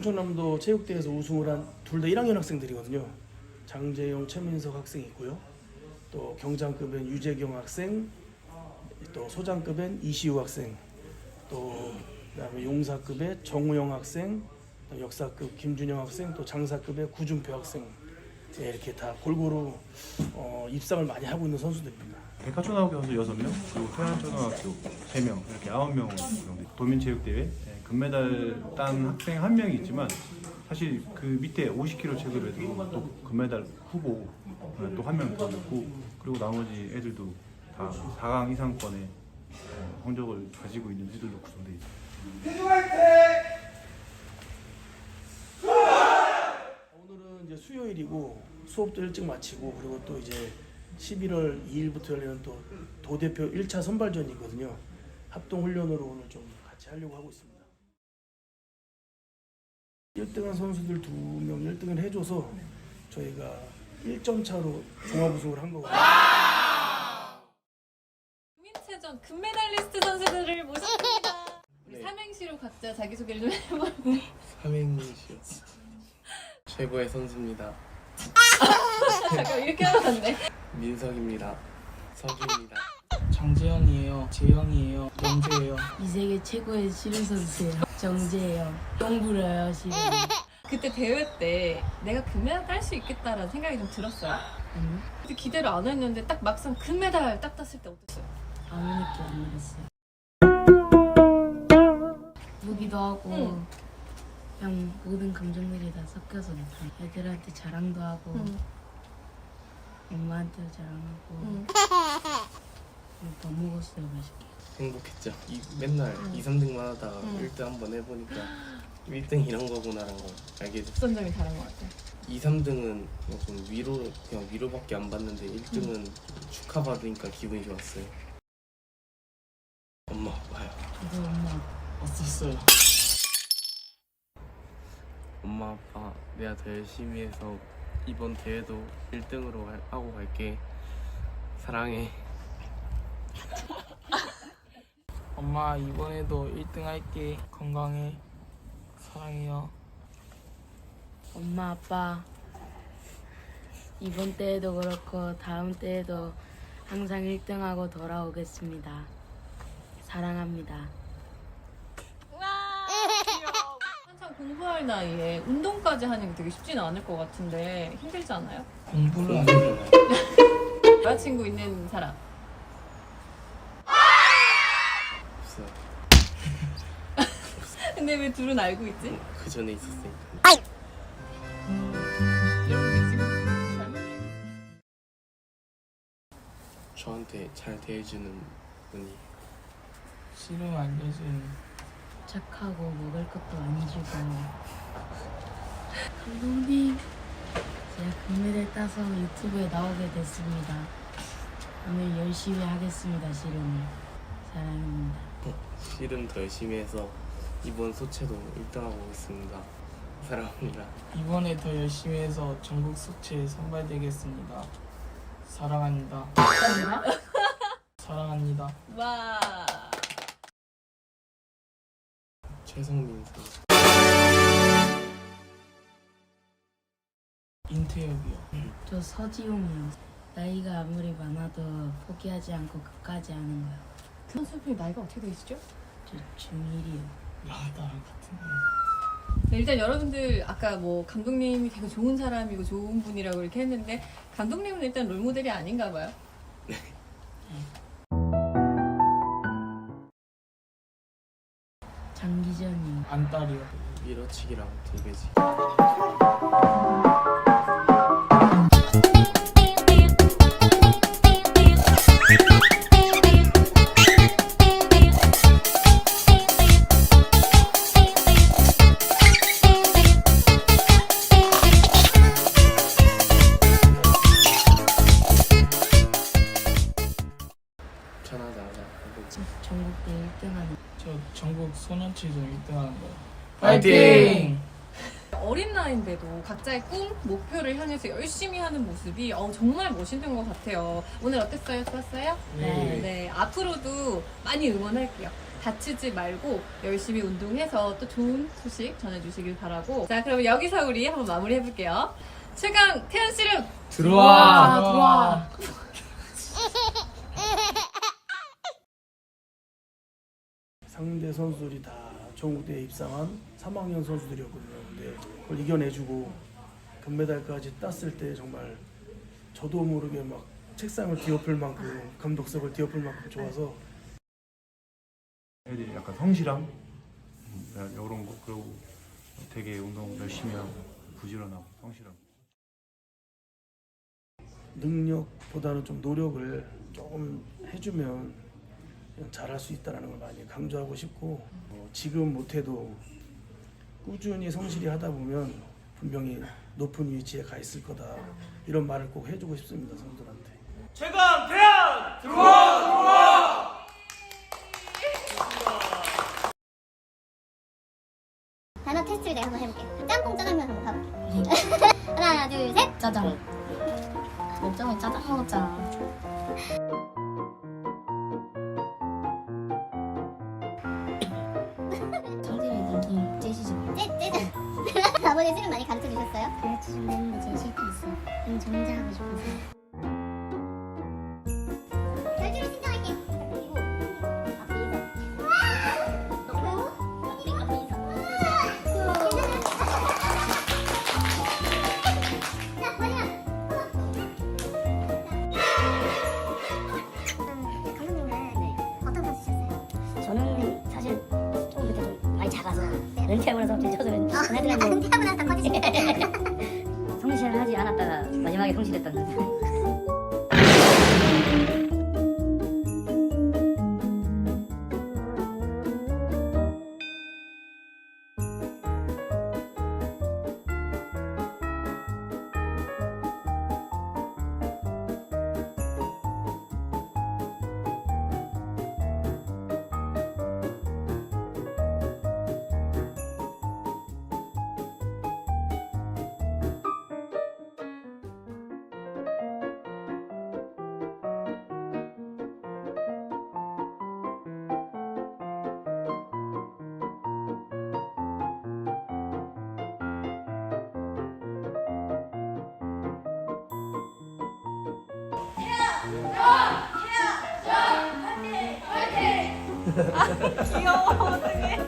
충청남도 체육대회에서 우승을 한 둘 다 1학년 학생들이거든요. 장재영, 최민석 학생이 있고요. 또 경장급엔 유재경 학생, 또 소장급엔 이시우 학생, 또 그다음에 용사급에 정우영 학생, 또 역사급 김준영 학생, 또 장사급의 구준표 학생 네, 이렇게 다 골고루 어, 입상을 많이 하고 있는 선수들입니다. 백화초등학교 선수 6명, 그리고 태안초등학교 3명, 이렇게 9명 정도 도민체육대회 예, 금메달 딴 학생 한 명이 있지만 사실 그 밑에 50kg 체급에도 또 금메달 후보 예, 또한 명 더 있고 그리고 나머지 애들도 다 4강 이상권의 어, 성적을 가지고 있는 애들로 구성되어 있습니다. 오늘은 이제 수요일이고 수업도 일찍 마치고 그리고 또 이제 11월 2일부터 열리는 또 도대표 1차 선발전이 있거든요. 합동 훈련으로 오늘 좀 같이 하려고 하고 있습니다. 1등한 선수들 두 명 1등을 해줘서 저희가 1점 차로 종합 우승을 한 거거든요. 국민체전 금메달리스트 선수들을 모셨습니다. 우리 삼행시로 각자 자기소개를 좀 해보고 삼행시요. 최고의 선수입니다. 잠깐 이렇게 하면 안 돼. 민석입니다. 석입니다. 장재현이에요. 재영이에요. 영재예요. 이 세계 최고의 실은 선수예요. 정재예요. 똥 부려요, 실은. 그때 대회 때 내가 금메달 딸 수 있겠다라는 생각이 좀 들었어요. 음, 근데 기대를 안 했는데 딱 막상 금메달 딱 땄을 때 어땠어요? 아무 느낌 안 들었어요. 무기도 하고 응. 그냥 모든 감정들이 다 섞여서 느껴요. 애들한테 자랑도 하고 응. 엄마한테도 자랑하고 응. 더 먹었어요, 맛있게. 행복했죠. 이, 맨날 2, 3등만 하다가 응. 1등 한번 해보니까 1등 이런 거구나라는 걸 알게 됐어요. 어떤 점이 다른 것 같아? 2, 3등은 그냥 좀 위로 그냥 위로밖에 안 받는데 1등은 축하받으니까 기분이 좋았어요. 엄마 아빠요. 저도 엄마 없었어요. 엄마 아빠 내가 더 열심히 해서 이번 대회도 1등으로 하고 갈게. 사랑해. 엄마 이번에도 1등 할게. 건강해. 사랑해요. 엄마 아빠 이번 때에도 그렇고 다음 때에도 항상 1등하고 돌아오겠습니다. 사랑합니다. 한참 공부할 나이에 운동까지 하는 게 되게 쉽지는 않을 것 같은데 힘들지 않아요? 공부를 안 해요. 여자친구 있는 사람 없어요. 근데 왜 둘은 알고 있지? 그 전에 있었으니까. 저한테 잘 대해주는 분이. 싫으면 알려준 착하고 먹을 것도 안 주고. 감독님 제가 금메달 따서 유튜브에 나오게 됐습니다. 오늘 열심히 하겠습니다 실은이 사랑합니다. 씨름 더 열심히 해서 이번 소체도 1등하고 오겠습니다. 사랑합니다. 이번에 더 열심히 해서 전국 수치에 선발되겠습니다. 사랑합니다. 사랑합니다. 와 최성민 선수. 인태혁이요. 저 서지용이요 나이가 아무리 많아도 포기하지 않고 끝까지 하는 거요 그 선수분이 나이가 어떻게 되시죠? 저 중1이요 야 나랑 같은데. 네, 일단 여러분들 아까 뭐 감독님이 되게 좋은 사람이고 좋은 분이라고 이렇게 했는데 감독님은 일단 롤모델이 아닌가 봐요. 장기전이요 안딸이요. 밀어치기랑 들배지. 편하자마자 하고 전국 대 1등하는 저 전국 소년체전 1등하는 거요. 파이팅! 어린 나이인데도 각자의 꿈, 목표를 향해서 열심히 하는 모습이 어, 정말 멋있는 것 같아요. 오늘 어땠어요? 좋았어요? 네. 네, 앞으로도 많이 응원할게요. 다치지 말고 열심히 운동해서 또 좋은 소식 전해주시길 바라고 자 그럼 여기서 우리 한번 마무리 해볼게요 최강 태연 씨름 들어와 들어와. 상대 선수들이 다 전국대에 입상한 3학년 선수들이었거든요. 근데 그걸 이겨내주고 금메달까지 땄을 때 정말 저도 모르게 막 책상을 뒤엎을 만큼 감독석을 뒤엎을 만큼 좋아서 애들이 약간 성실함 음, 이런 거 그리고 되게 운동 열심히 하고 부지런하고 성실하고 능력보다는 좀 노력을 조금 해주면 잘할 수 있다는 걸 많이 강조하고 싶고 어, 지금 못해도 꾸준히 성실히 하다 보면 분명히 높은 위치에 가 있을 거다 이런 말을 꼭 해주고 싶습니다 선수들한테. 단어 테스트를 내가 한번 해볼게. 짬뽕 짜장면 한번 가볼게. 하나, 둘, 셋. 짜장. 열정이 짜장 먹었잖아. 아버지 술을 많이 가르쳐 주셨어요? 가르쳐 좀 했는데 제가 실패했어. 그냥 저 혼자 하고 싶어서. 저는 사실 좀 그때 좀 많이 작아서 은퇴하고 나서 뒤쳐서는 아, 은퇴하고 마지막에 성실했던 귀여워 어떡해